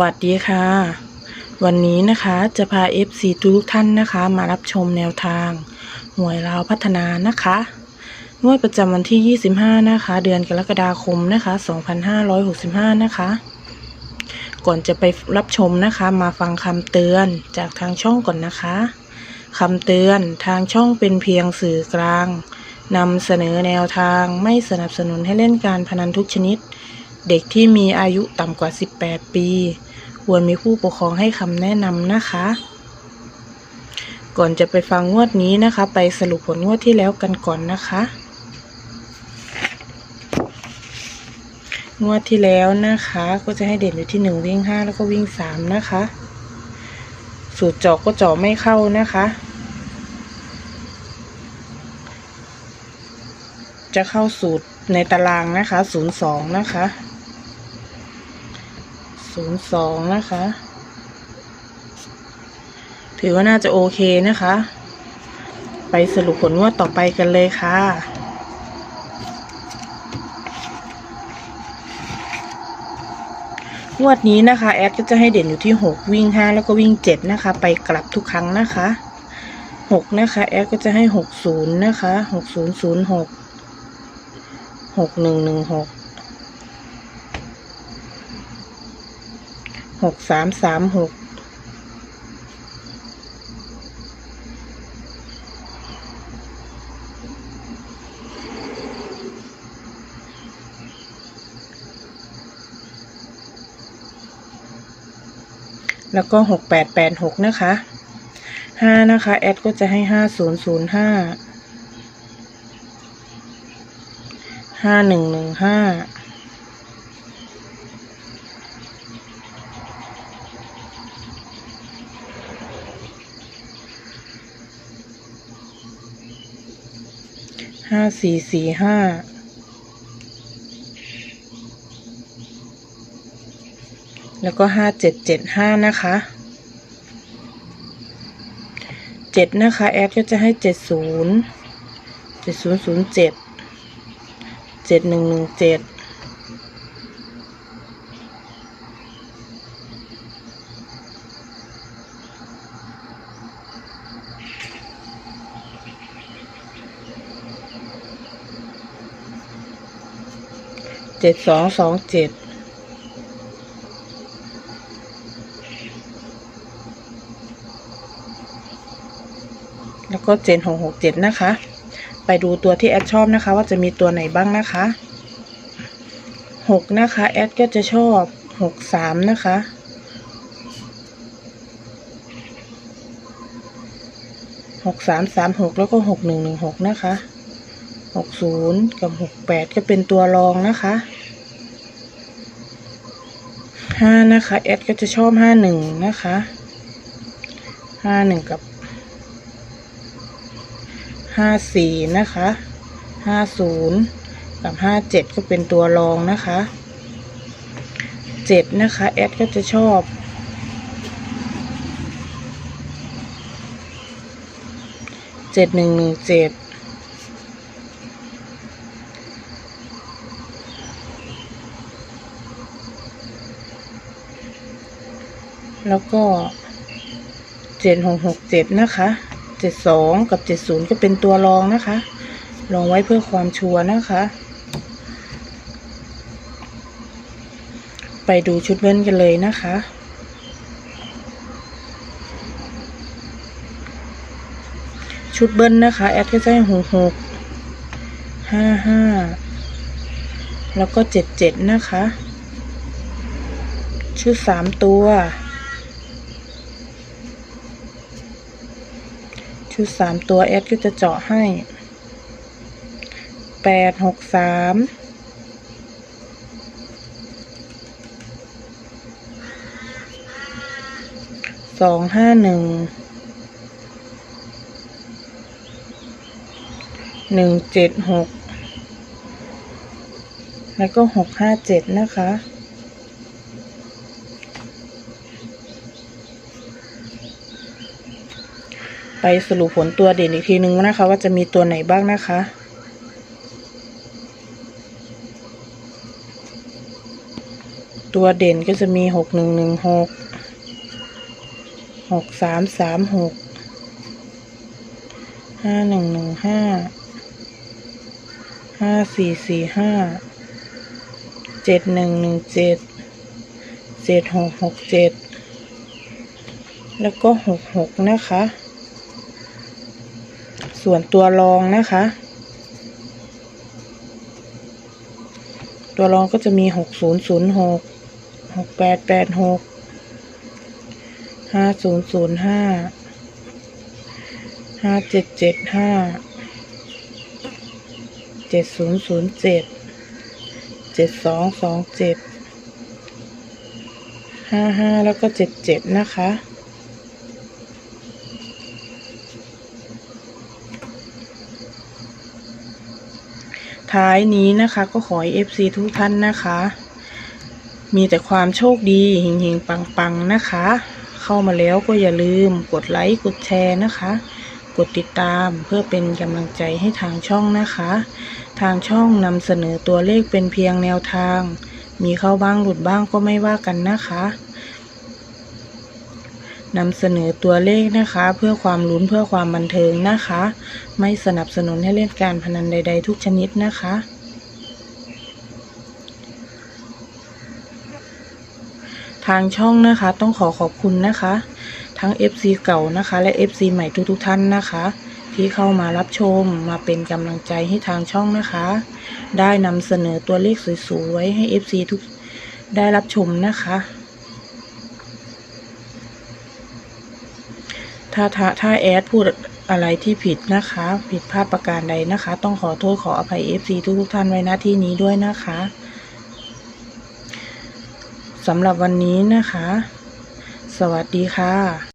วัสดีค่ะ วันนี้นะคะจะพา FC ทุกท่านนะคะ มารับชมแนวทางหวยลาวพัฒนานะคะงวดประจำวันที่ 25 นะคะ เดือนกรกฎาคมนะคะ 2565 นะคะ ก่อนจะไปรับชมนะคะ มาฟังคำเตือนจากทางช่องก่อนนะคะคำเตือนทางช่องเป็นเพียงสื่อกลางนำเสนอแนวทางไม่สนับสนุนให้เล่นการพนันทุกชนิด เด็กที่มีอายุต่ำกว่า 18 ปี ควรมีผู้ปกครองให้คำแนะนำนะคะ ก่อนจะไปฟังงวดนี้นะคะ ไปสรุปผลงวดที่แล้วกันก่อนนะคะ งวดที่แล้วนะคะ ก็จะให้เด่นอยู่ที่หนึ่งวิ่งห้าแล้วก็วิ่งสามนะคะ สูตรเจาะก็เจาะไม่เข้านะคะจะเข้าสูตรในตารางนะคะศูนย์สองนะคะ 02นนะคะ ถือว่าน่าจะโอเคนะคะ ไปสรุปผลงวดต่อไปกันเลยค่ะงวดนี้นะคะ แอดก็จะให้เด่นอยู่ที่ 6 วิ่ง 5 แล้วก็วิ่ง 7 นะคะ ไปกลับทุกครั้งนะคะ 6 นะคะ แอดก็จะให้ 60 นะคะ 6006 6116 หกสามสามหกแล้วก็หกแปดแปดหกนะคะห้านะคะ แอดก็จะให้ห้าศูนย์ศูนย์ห้าห้าหนึ่งหนึ่งห้า ห้าสี่สี่ห้าแล้วก็ห้าเจ็ดเจ็ดห้านะคะเจ็ดนะคะแอดก็จะให้เจ็ดศูนย์เจ็ดศูนย์ศูนย์เจ็ดเจ็ดหนึ่งหนึ่งเจ็ด เจ็ดสองสองเจ็ดแล้วก็เจ็ดหกหกเจ็ดนะคะ ไปดูตัวที่แอดชอบนะคะ ว่าจะมีตัวไหนบ้างนะคะหกนะคะแอดก็จะชอบหกสามนะคะหกสามสามหกแล้วก็หกหนึ่งหนึ่งหกนะคะ หกศูนย์กับหกแปดก็เป็นตัวรองนะคะห้านะคะแอดก็จะชอบห้าหนึ่งนะคะห้าหนึ่งกับห้าสี่นะคะห้าศูนย์กับห้าเจ็ดก็เป็นตัวรองนะคะเจ็ดนะคะแอดก็จะชอบเจ็ดหนึ่งหนึ่งเจ็ด แล้วก็เจ็ดหกหกเจ็ดนะคะเจ็ดสองกับเจ็ดศูนย์ก็เป็นตัวรองนะคะ ลองไว้เพื่อความชัวร์นะคะ ไปดูชุดเว้นกันเลยนะคะชุดเบิ้ลนะคะ แอดก็จะให้หกหกห้าห้าแล้วก็เจ็ดเจ็ดนะคะ ชุดสามตัว ชุดสามตัวแอดก็จะเจาะให้แปดหกสามสองห้าหนึ่งหนึ่งเจ็ดหกแล้วก็หกห้าเจ็ดนะคะ ไปสรุปผลตัวเด่นอีกทีนึงนะคะ ว่าจะมีตัวไหนบ้างนะคะตัวเด่นก็จะมีหกหนึ่งหนึ่งหกหกสามสามหกห้าหนึ่งหนึ่งห้าห้าสี่สี่ห้าเจ็ดหนึ่งหนึ่งเจ็ดเจ็ดหกหกเจ็ดแล้วก็หกหกนะคะ ส่วนตัวรองนะคะ ตัวรองก็จะมีหกศูนย์ศูนย์หกหกแปดแปดหกห้าศูนย์ศูนย์ห้าห้าเจ็ดเจ็ดห้าเจ็ดศูนย์ศูนย์เจ็ดเจ็ดสองสองเจ็ดห้าห้าแล้วก็เจ็ดเจ็ดนะคะ ท้ายนี้นะคะก็ขอให้ FC ทุกท่านนะคะ มีแต่ความโชคดีเฮงๆปังๆนะคะ เข้ามาแล้วก็อย่าลืมกดไลค์กดแชร์นะคะ กดติดตามเพื่อเป็นกำลังใจให้ทางช่องนะคะ ทางช่องนำเสนอตัวเลขเป็นเพียงแนวทาง มีเข้าบ้างหลุดบ้างก็ไม่ว่ากันนะคะ นำเสนอตัวเลขนะคะ เพื่อความลุ้นเพื่อความบันเทิงนะคะ ไม่สนับสนุนให้เล่นการพนันใด ๆ ทุกชนิดนะคะ ทางช่องนะคะต้องขอขอบคุณนะคะ ทั้ง FC เก่านะคะ และ FC ใหม่ทุกๆท่านนะคะที่เข้ามารับชมมาเป็นกำลังใจให้ทางช่องนะคะ ได้นำเสนอตัวเลขสวยๆให้ FC ทุกได้รับชมนะคะ ถ้าถ้าถ้าแอดพูดอะไรที่ผิดนะคะ ผิดพลาดประการใดนะคะ ต้องขอโทษขออภัย FC ทุกทุกท่านไว้ณที่นี้ด้วยนะคะสำหรับวันนี้นะคะ สวัสดีค่ะ